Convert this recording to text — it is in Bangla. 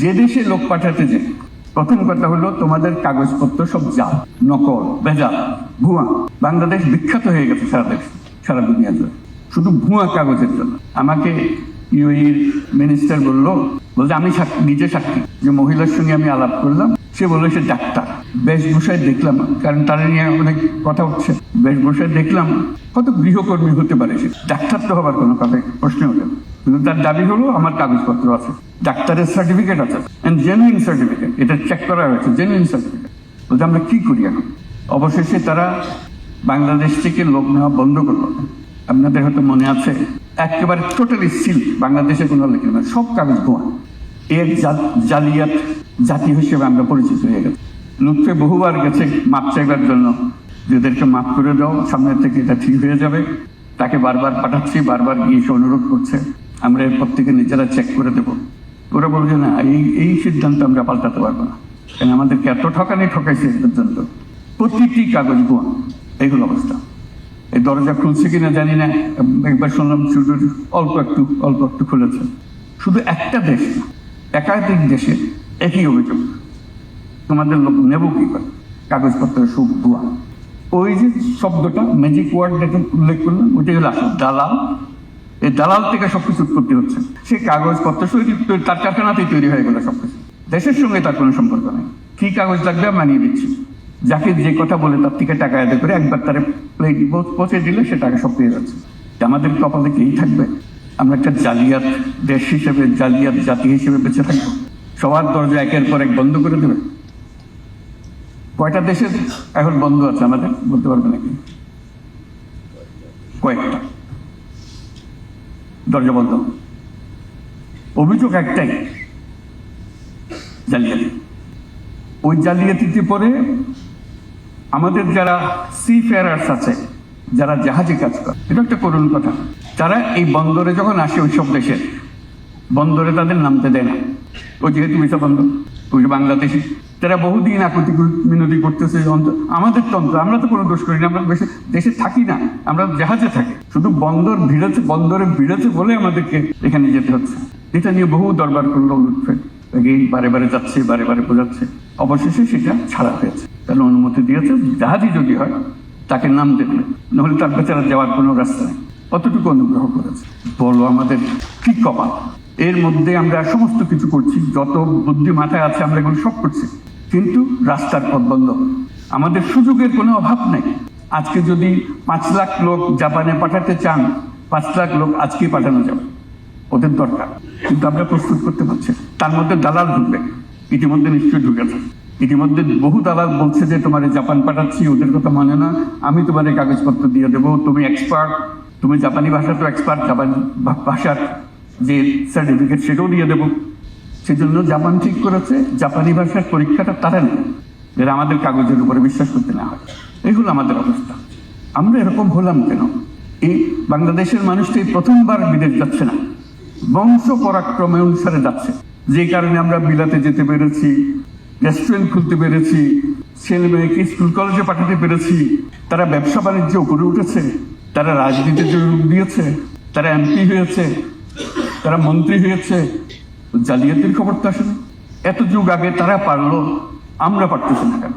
যে দেশে লোক পাঠাতে যে প্রথম কথা হলো তোমাদের কাগজপত্র সব যা নকল বেজা ভুয়া। বাংলাদেশ বিখ্যাত হয়ে গেছে সারা দেশ, সারা দুনিয়া জুড়ে শুধু ভুয়া কাগজের জন্য। আমাকে ইউএইর মিনিস্টার বলল বলতে আমি নিজে সাক্ষী। যে মহিলার সঙ্গে আমি আলাপ করলাম, সে বলল, সে ডাক্তার। বেশভূষায় দেখলাম, কারণ তারা নিয়ে অনেক কথা উঠছে বেশভূষায় দেখলাম, কত গৃহকর্মী হতে পারে সে। ডাক্তার তো হবার কোনো কথা প্রশ্ন না। কিন্তু তার দাবি হলো আমার কাগজপত্র আছে, ডাক্তারের সার্টিফিকেট আছে জেনুইন সার্টিফিকেট এটা চেক করা হয়েছে জেনুইন সার্টিফিকেট বলতে আমরা কি করি এখন? অবশেষে তারা বাংলাদেশ থেকে লোক নেওয়া বন্ধ করল। আপনাদের হয়তো মনে আছে, একেবারে টোটালি সিল বাংলাদেশে কোনো লেখে না সব কাগজ ভুয়া এর জালিয়াত জাতি হিসেবে আমরা পরিচিত হয়ে গেছি। লুৎফে বহুবার গেছে মাপ চাইবার জন্য। যাদেরকে মাপ করে দাও সামনে থেকে এটা ঠিক হয়ে যাবে। তাকে বারবার পাঠাচ্ছি, বারবার গিয়ে এসে অনুরোধ করছে। আমরা এরপর থেকে নিজেরা চেক করে দেবো। ওরা বলছে না, এই এই সিদ্ধান্ত আমরা পাল্টাতে পারব না। কারণ আমাদেরকে এত ঠকানি ঠকাইছে পর্যন্ত প্রতিটি কাগজ গোয়া, এইগুলো অবস্থা। এই দরজা খুলছে কিনা জানি না। একবার শুনলাম শুধু অল্প একটু অল্প একটু খুলেছে। শুধু একটা দেশ না, একাধিক দেশে একই অভিযোগ। তোমাদের লোক নেব কি করে? কাগজপত্র সব ভুয়া ওই যে শব্দটা ম্যাজিক ওয়ার্ড যেটা উল্লেখ করলাম ওইটাই হলো আসল, দালাল এই দালাল থেকে সবকিছু উৎপত্তি হচ্ছে। সেই কাগজপত্র তৈরি তার কারখানাতেই তৈরি হয়ে গেল সবকিছু। দেশের সঙ্গে তার কোনো সম্পর্ক নেই। কি কাগজ লাগবে মানিয়ে দিচ্ছি যাকে যে কথা বলে তার থেকে টাকা আদায় করে একবার তার প্লেট পৌঁছে দিলে সে টাকা সব পেয়ে যাচ্ছে। আমাদের কপালে কেই থাকবে? আমরা একটা জালিয়াত দেশ হিসেবে, জালিয়াত জাতি হিসেবে বেঁচে থাকব? সবার দরজা একের পর এক বন্ধ করে দেবে? কয়টা দেশের এখন বন্ধ আছে আমাদের? বলতে পারবে নাকি? কয়েকটা। দরজা বন্ধ। অভিযোগ একটাই, জালিয়াতি। ওই জালিয়াতিতে পরে আমাদের যারা সি ফেয়ারার্স আছে, যারা জাহাজে কাজ করে, এটা একটা করুণ কথা। তারা এই বন্দরে যখন আসে ওই সব দেশের বন্দরে তাদের নামতে দেয় না। ওই যেহেতু ভিসা বন্ধ ওই বাংলাদেশি। তারা বহুদিন আকুতি মিনতি করতেছে আমাদের তন্ত্র আমরা তো কোনো দোষ করি না, আমরা দেশে দেশে থাকি না, আমরা জাহাজে থাকি। শুধু বন্দর ভিড়েছে, বন্দরে ভিড়েছে বলে আমাদেরকে এখানে যেতে হচ্ছে। এটা নিয়ে বহু দরবার করল লুৎফে। বারে বারে যাচ্ছে, বারে বারে বোঝাচ্ছে। অবশেষে সেটা ছাড়া হয়েছে। তাহলে অনুমতি দিয়েছে, জাহাজই যদি হয়, তাকে নাম দেখলে নাহলে তার বেচারা যাওয়ার কোনো রাস্তা নেই। অতটুকু অনুগ্রহ করেছে। বলো আমাদের কি কপাল? এর মধ্যে আমরা সমস্ত কিছু করছি, যত বুদ্ধি মাথায় আছে আমরা এগুলো সব করছি। কিন্তু রাস্তার পথ বন্ধ। আমাদের সুযোগের কোনো অভাব নেই। আজকে যদি পাঁচ লাখ লোক জাপানে পাঠাতে চান, পাঁচ লাখ লোক আজকেই পাঠানো যাবে। ওদের দরকার। কিন্তু আমরা প্রস্তুত করতে পারছি তার মধ্যে দালাল ঢুকবে। ইতিমধ্যে নিশ্চয়ই ঢুকেছে ইতিমধ্যে বহু দালাল বলছে যে, তোমার জাপান পাঠাচ্ছি, ওদের কথা মানে না। আমি তোমার কাগজপত্র দিয়ে দেবো। তুমি এক্সপার্ট তুমি জাপানি ভাষা তো এক্সপার্ট জাপানি ভাষার যে সার্টিফিকেট সেটাও দিয়ে দেবো। সেজন্য জাপান ঠিক করেছে, জাপানি ভাষার পরীক্ষাটা তারা নেই যেটা আমাদের কাগজের উপরে বিশ্বাস করতে না হয়। এগুলো আমাদের অবস্থা। আমরা এরকম হলাম কেন? এই বাংলাদেশের মানুষ তো এই প্রথমবার বিদেশ যাচ্ছে না। বংশ পরাক্রমে অনুসারে যাচ্ছে। যে কারণে আমরা বিলাতে যেতে পেরেছি, রেস্টুরেন্ট খুলতে পেরেছি, ছেলে মেয়েকে স্কুল কলেজে পাঠাতে পেরেছি। তারা ব্যবসা বাণিজ্য করে উঠেছে, তারা রাজনীতিতে রূপ দিয়েছে, তারা এমপি হয়েছে, তারা মন্ত্রী হয়েছে জালিয়াতির খবর তো আসেনি। এত যুগ আগে তারা পারল আমরা পারতেছি না কেন?